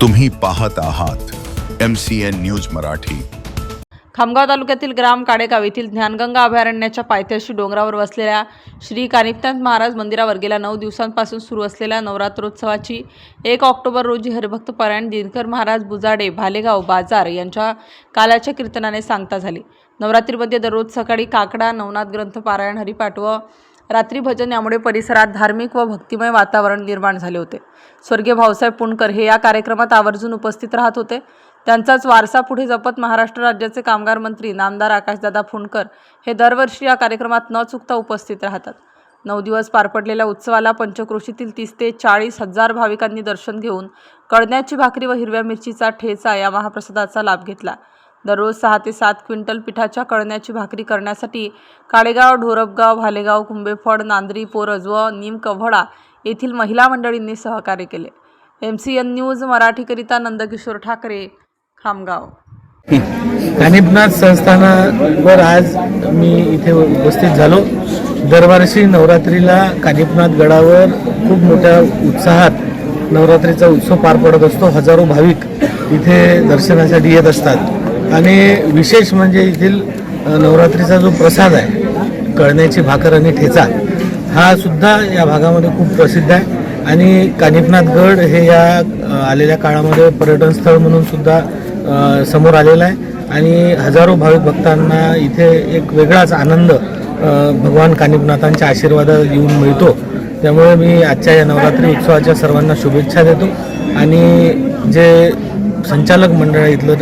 तुम्ही पाहत आहात M C N news Marathi. Khamgaon तालुक्यातील ग्राम काडेगाव येथील ज्ञानगंगा अभयारण्याच्या पायथ्याशी डोंगरावर वसलेल्या श्री कानिपनाथ महाराज मंदिरावर गेल्या नऊ दिवसांपासून सुरू असलेल्या नवरात्रोत्सवाची एक ऑक्टोबर रोजी हरिभक्त परायण दिनकर महाराज बुजाडे भालेगाव बाजार यांच्या कालाच्या कीर्तनाने सांगता झाली. नवरात्रीमध्ये दररोज सकाळी काकडा नवनाथ ग्रंथ पारायण हरिपाठ व रात्री भजन यामुळे परिसरात धार्मिक व भक्तिमय वातावरण निर्माण झाले होते. स्वर्गीय भाऊसाहेब पुणकर हे या कार्यक्रमात आवर्जून उपस्थित राहत होते. त्यांचाच वारसा पुढे जपत महाराष्ट्र राज्याचे कामगार मंत्री नामदार आकाशदादा फुंडकर हे दरवर्षी या कार्यक्रमात न चुकता उपस्थित राहतात. नऊ दिवस पार पडलेल्या उत्सवाला पंचक्रोशीतील तीस ते चाळीस हजार भाविकांनी दर्शन घेऊन कळण्याची भाकरी व हिरव्या मिरचीचा ठेचा या महाप्रसादाचा लाभ घेतला. दररोज सहा ते सात क्विंटल पिठाच्या कळण्याची भाकरी करण्यासाठी काळेगाव ढोरपगाव भालेगाव कुंभेफळ नांदरी पोरज व निमकव्हडा येथील महिला मंडळींनी सहकार्य केले. एम सी एन न्यूज मराठीकरिता नंदकिशोर ठाकरे खामगाव. कानिपनाथ संस्थानावर आज मी इथे उपस्थित झालो. दरवर्षी नवरात्रीला कानिपनाथ गडावर खूप मोठ्या उत्साहात नवरात्रीचा उत्सव पार पडत असतो. हजारो भाविक इथे दर्शनासाठी येत असतात. आणि विशेष म्हणजे येथील नवरात्रीचा जो प्रसाद आहे कळण्याची भाकर आणि ठेचा हा सुद्धा या भागामध्ये खूप प्रसिद्ध आहे. आणि कानिपनाथ गड हे या आलेल्या काळामध्ये पर्यटन स्थळ म्हणून सुद्धा समोर आलेला आहे. आणि हजारो भाविक भक्तांना इथे एक वेगळाच आनंद भगवान कानिपनाथांच्या आशीर्वादात येऊन मिळतो. त्यामुळे मी आजच्या या नवरात्री उत्सवाच्या सर्वांना शुभेच्छा देतो. आणि जे संचालक मंडळ आहे इथलं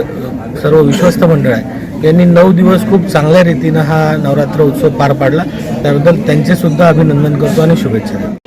सर्व विश्वस्त मंडळ आहे. यांनी नऊ दिवस खूप चांगल्या रीतीनं हा नवरात्र उत्सव पार पाडला. त्याबद्दल त्यांचे सुद्धा अभिनंदन करतो आणि शुभेच्छा देतो.